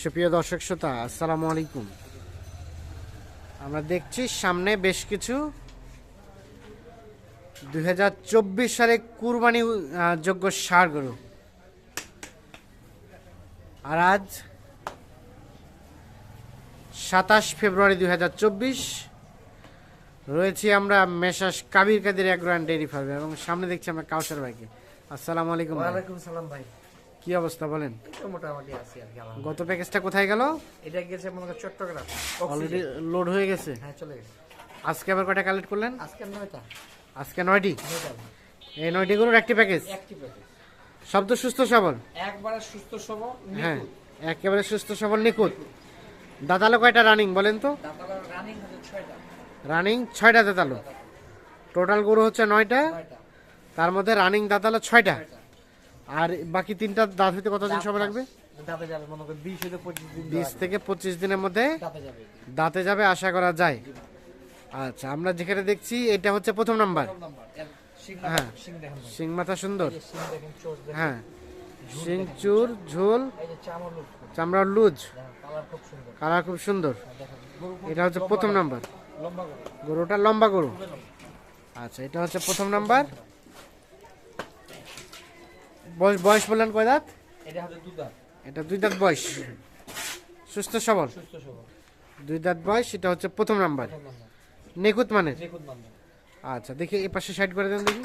সুপ্রিয় দর্শক শ্রোতা, আসসালামু আলাইকুম। আমরা দেখছি সামনে বেশ কিছু। দুই সালে কুরবানি যোগ্য সার গরু। আর আজ সাতাশ ফেব্রুয়ারি দুই হাজার চব্বিশ রয়েছি আমরা মেশাস কাবির কাদের অ্যাগ্রো ডেয়ারি ফার্মে এবং সামনে দেখছি আমরা কাউসার ভাইকে। আসসালামু আলাইকুম ওয়ালাইকুম সালাম ভাই। কি অবস্থা বলেন? মোটামুটি আছি আর কি গত প্যাকেজটা কোথায় গেল? এটা গেছে মনে করেন চট্টগ্রাম অলরেডি লোড হয়ে গেছে? হ্যাঁ চলে গেছে। আজকে আবার কয়টা কালেক্ট করলেন? আজকে নয়টা। আজকে নয়টি? এই নয়টি গরুর একটি প্যাকেজ একটি প্যাকেজ শব্দ সুস্থ সবল? একবারে সুস্থ সবল হ্যাঁ একেবারে সুস্থ সবল নিখুঁত। দাঁতালো কয়টা রানিং বলেন তো? রানিং হচ্ছে ছয়টা। দাঁতালো টোটাল গরু হচ্ছে নয়টা। তার মধ্যে রানিং দাঁতালো ছয়টা। ছয়টা। আর বাকি তিনটা দাঁত হইতে কতদিন সময় লাগবে? বিশ থেকে পঁচিশ দিনের মধ্যে দাঁতে যাবে। আশা করা যায়। আচ্ছা আমরা যেখানে দেখছি এটা হচ্ছে প্রথম নাম্বার। হ্যাঁ। সিং মাথা সুন্দর। হ্যাঁ। সিং চুর ঝোল চামড়ার লুজ। কালার খুব সুন্দর। কালার খুব সুন্দর। খুব এটা হচ্ছে প্রথম নাম্বার। গরুটা লম্বা গরু। আচ্ছা এটা হচ্ছে প্রথম নাম্বার। বয়স বয়স বললেন কয় দাঁত? এটা দাঁত। দুই দাঁত বয়স। সুস্থ সবল? সুস্থ সবল। দুই দাঁত বয়স এটা হচ্ছে প্রথম নাম্বার। নিখুঁত মানবে আচ্ছা দেখি এই পাশে সাইড করে দেন দেখি।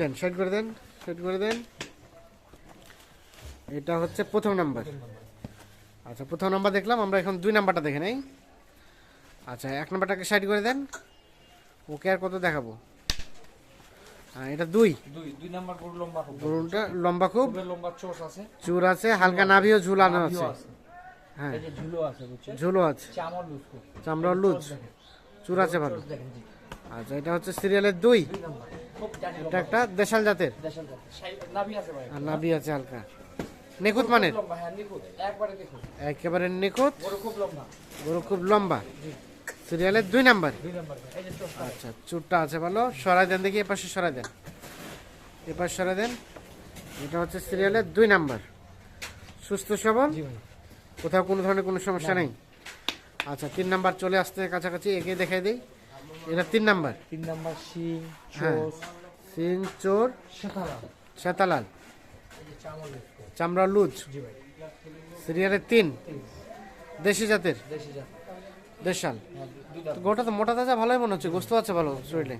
দেন সাইড করে দেন সাইড করে দেন। এটা হচ্ছে প্রথম নাম্বার। আচ্ছা প্রথম নাম্বার দেখলাম আমরা এখন দুই নাম্বারটা দেখে নেই। আচ্ছা এক নাম্বারটাকে সাইড করে দেন। ওকে আর কত দেখাবো? হ্যাঁ এটা দুই। দুই দুই নাম্বার গরু লম্বা খুব। গরুটা লম্বা খুব। লম্বা আছে। চুর আছে হালকা নাভিও ঝুলানো নাভিও আছে। হ্যাঁ। ঝুলো আছে ঝুলো আছে। চামড় লুজ চামড়া লুজ। চুর আছে ভালো। আচ্ছা এটা হচ্ছে সিরিয়ালের দুই। এটা একটা দেশাল জাতের। নাভি আছে আর নাভি আছে হালকা। নিখুঁত নিখুঁত। একবারে নিখুঁত। গরু খুব লম্বা। সিরিয়ালের দুই নাম্বার। আচ্ছা চুরটা আছে ভালো। সরাই দেন দেখি এপাশে সরাই দেন। এপাশ সরাই দেন। এটা হচ্ছে সিরিয়ালের দুই নাম্বার। সুস্থ সবল। কোথাও কোনো ধরনের কোনো সমস্যা নেই? আচ্ছা তিন নাম্বার চলে আসতে কাছাকাছি একে দেখাই দিই। এটা তিন নাম্বার। তিন নাম্বার হ্যাঁ। সিং চোর। শেখালা শ্বেতালাল। এই যে চামড় লুজ সিরিয়ালের তিন। দেশি জাতের। দেশি জাত দেশাল। হ্যাঁ, গোটা তো মোটা তাজা ভালোই মনে হচ্ছে গোস্ত আছে ভালো শরীরে।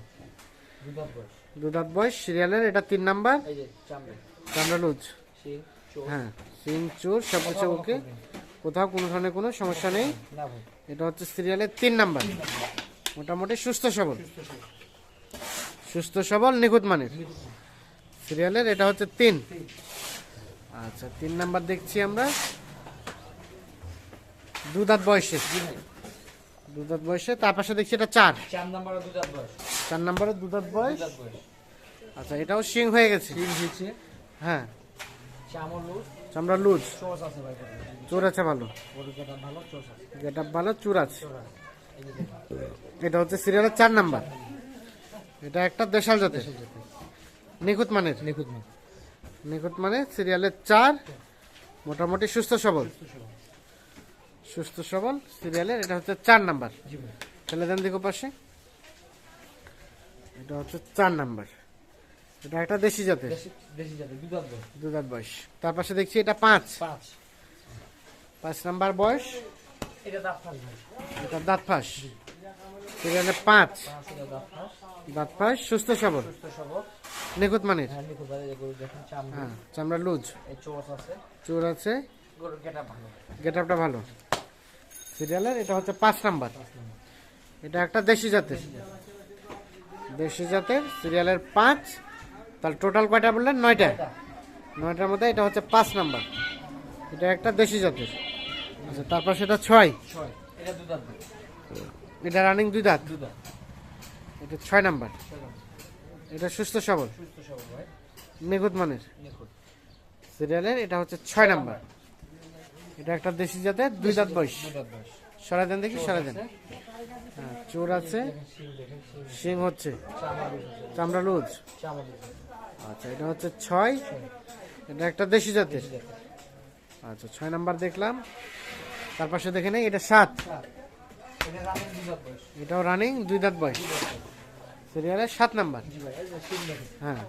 দুধাত বয়স। সিরিয়ালের এটা তিন নাম্বার। এই যে চামড়া। চামড়া লুজ। হ্যাঁ সিং চোর সব কিছু ওকে। কোথাও কোনো ধরনের কোনো সমস্যা নেই। এটা হচ্ছে সিরিয়ালের তিন নাম্বার। মোটামুটি সুস্থ সবল। সুস্থ সবল। নিখুঁত মানের। সিরিয়ালের এটা হচ্ছে তিন। আচ্ছা তিন নাম্বার দেখছি আমরা। দুধাত বয়সে দুধাত বয়সে তার পাশে দেখছি এটা চার। চার নাম্বার দুই বয়স। চার নাম্বারে দুধাত বয়স? আচ্ছা এটাও সিং হয়ে গেছে। হয়েছে। হ্যাঁ। চামড় লুজ। চোর আছে ভালো। গেট ভালো চুর আছে। এটা হচ্ছে সিরিয়ালের চার নাম্বার। এটা একটা দেশাল জাতের। নিখুঁত মানের। নিখুঁত না নিখুঁত মানে সিরিয়ালের চার। মোটামুটি সুস্থ সবল। সুস্থ সবল সিরিয়ালের এটা হচ্ছে চার নাম্বার। ফেলে দেন দেখো পাশে। এটা হচ্ছে চার নাম্বার। এটা একটা দেশি জাতের। দুধার বয়স। তার পাশে দেখছি এটা পাঁচ। পাঁচ। পাঁচ নাম্বার বয়স। এটা দাঁত ফাঁস সিরিয়ালের পাঁচ। দাঁত ফাঁস। সুস্থ সবল। নিখুঁত মানের। হ্যাঁ চামড়া। হ্যাঁ লুজ। এই চোষ আছে। চোর আছে। গেট আপটা ভালো। সিরিয়ালের এটা হচ্ছে পাঁচ নাম্বার। এটা একটা দেশি জাতের। দেশি জাতের সিরিয়ালের পাঁচ তাহলে টোটাল কয়টা বললেন? নয়টা। নয়টার মধ্যে এটা হচ্ছে পাঁচ নাম্বার। এটা একটা দেশি জাতের। আচ্ছা তারপর সেটা ছয়। এটা রানিং দুই দাঁত। এটা ছয় নাম্বার। এটা সুস্থ সবল। সুস্থ সবল নিখুঁত মানের। সিরিয়ালের এটা হচ্ছে ছয় নাম্বার। এটা একটা দেশি জাতের দুই দাঁত বয়স। সরাই দেন দেখি সরাই দেন। হ্যাঁ চোর আছে। শিং শিং হচ্ছে। চামড়া লুজ। আচ্ছা এটা হচ্ছে ছয়। এটা একটা দেশি জাতের। আচ্ছা ছয় নাম্বার দেখলাম। তার পাশে দেখে নেই এটা সাত। সাত। রানিং দুই দাঁত বয়স। এটাও রানিং দুই দাঁত বয়স। সিরিয়ালের সাত নাম্বার। হ্যাঁ।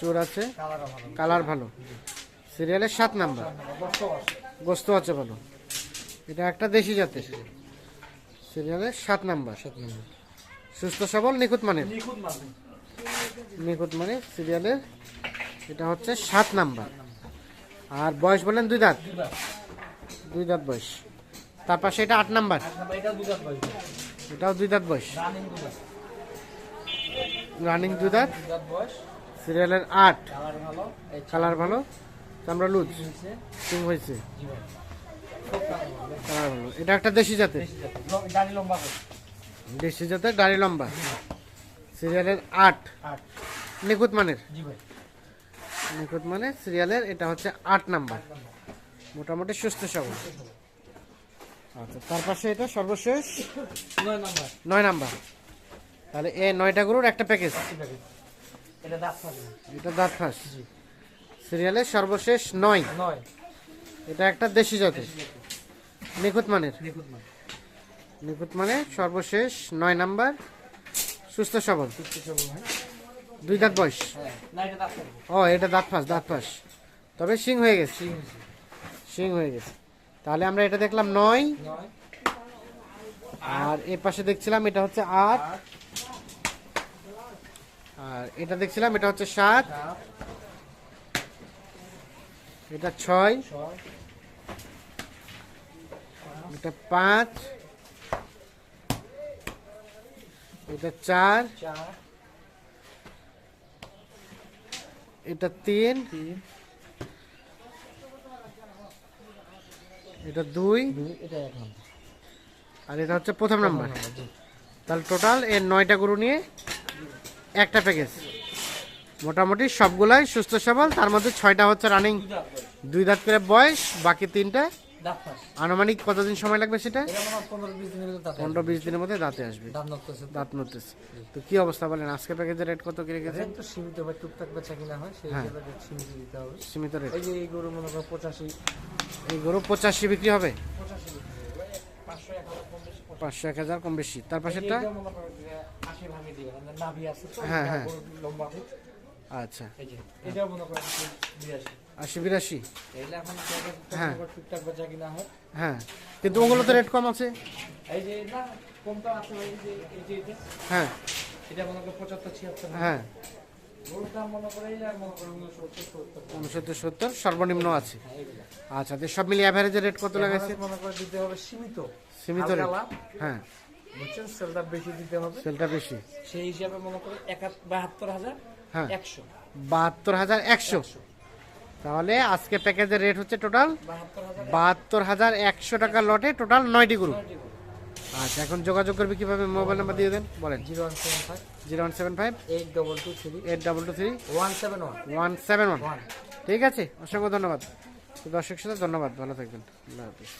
চোর আছে। কালার ভালো। সিরিয়ালের সাত নাম্বার। গোস্ত আছে ভালো। এটা একটা দেশি জাতের সিরিয়ালের সাত নাম্বার সাত নাম্বার। সুস্থ সবল নিখুঁত মানে নিখুঁত মানে সিরিয়ালের এটা হচ্ছে সাত নাম্বার। আর বয়স বলেন দুই দাঁত। দুই দাঁত। বয়স। তার পাশে এটা আট নাম্বার। এটাও দুই দাঁত বয়স। রানিং দুই দাঁত সিরিয়ালের আট। কালার ভালো। চামড়া লুজ। হয়েছে? হয়েছে। ভালো এটা একটা দেশি জাতের। দেশি জাতের। গাড়ি লম্বা সিরিয়ালের আট। নিখুঁত মানের। নিখুঁত মানে সিরিয়ালের এটা হচ্ছে আট নাম্বার। মোটামুটি সুস্থ সবল। আচ্ছা তার পাশে এটা সর্বশেষ নয় নাম্বার। তাহলে এ নয়টা গরুর একটা প্যাকেজ। এটা দাঁত না। এটা দাঁত ফাঁস। জি। সিরিয়ালের সর্বশেষ নয়। নয়। এটা একটা দেশি জাতের নিখুঁত মানের। নিখুঁত মানে সর্বশেষ নয় নাম্বার সুস্থ সবল। ভাই দুই দাঁত বয়স। হ্যাঁ ও এটা দাঁত ফাঁস দাঁত ফাঁস তবে শিং হয়ে গেছে। শিং হয়ে গেছে। তাহলে আমরা এটা দেখলাম নয়। আর এ পাশে দেখছিলাম এটা হচ্ছে আট। আর এটা দেখছিলাম এটা হচ্ছে সাত। এটা ছয়। এটা পাঁচ। এটা চার। এটা তিন। এটা দুই। আর এটা হচ্ছে প্রথম নাম্বার। তাহলে টোটাল এর নয়টা গরু নিয়ে একটা প্যাকেজ মোটামুটি সবগুলাই সুস্থ সবল। তার মধ্যে ছয়টা হচ্ছে রানিং দুই দাঁত। করে। বয়স বাকি তিনটা আনুমানিক কতদিন সময় লাগবে সেটা? পনেরো বিশ দিনের মধ্যে দাঁতে আসবে। দাঁত নড়তেছে তো। কি অবস্থা বলেন? আজকে প্যাকেজের রেট কত কি তো সীমিত বা টুকটাক বেচা কিনা হয় সেই হ্যাঁ। সীমিত দিতে হবে। সীমিত রেট এই যে এই গরু মনে করো পঁচাশি। এই গরু পঁচাশি বিক্রি হবে? পাঁচশো এক হাজার কম বেশি তার পাশেরটা? হ্যাঁ, হ্যাঁ। আচ্ছা। এই যে এটাও মনে করো একশো বিরাশি। আশি বিরাশি। এখন হ্যাঁ। টুকটাক বেচা কিনা হয়। হ্যাঁ কিন্তু ওগুলো তো রেট কম আছে? এই যে না কমটা আছে এই যে এই যে এটা। হ্যাঁ। এটা মনে করো পঁচাত্তর ছিয়াত্তর। হ্যাঁ। মনে মনে সর্বনিম্ন আছে। হ্যাঁ আচ্ছা তো সব মিলিয়ে অ্যাভারেজের রেট কত লাগাইছে মনে করে দিতে হবে সীমিত। সীমিত রেট হ্যাঁ। বুঝছেন? সেলটা বেশি দিতে হবে। সেলটা বেশি। সেই হিসাবে মনে করো বাহাত্তর হাজার। হ্যাঁ। একশো। বাহাত্তর হাজার একশো। তাহলে আজকে প্যাকেজের রেট হচ্ছে টোটাল বাহাত্তর হাজার একশো। টাকা লটে টোটাল নয়টি গ্রুপ আচ্ছা এখন যোগাযোগ করবে কীভাবে? মোবাইল নাম্বার দিয়ে দেন বলেন। Zero one seven five. Zero one seven five. Eight double two three. Eight double two three. One seven one. One seven one. One. ঠিক আছে অসংখ্য ধন্যবাদ। দর্শক সাথে ধন্যবাদ ভালো থাকবেন। আল্লাহ হাফিজ।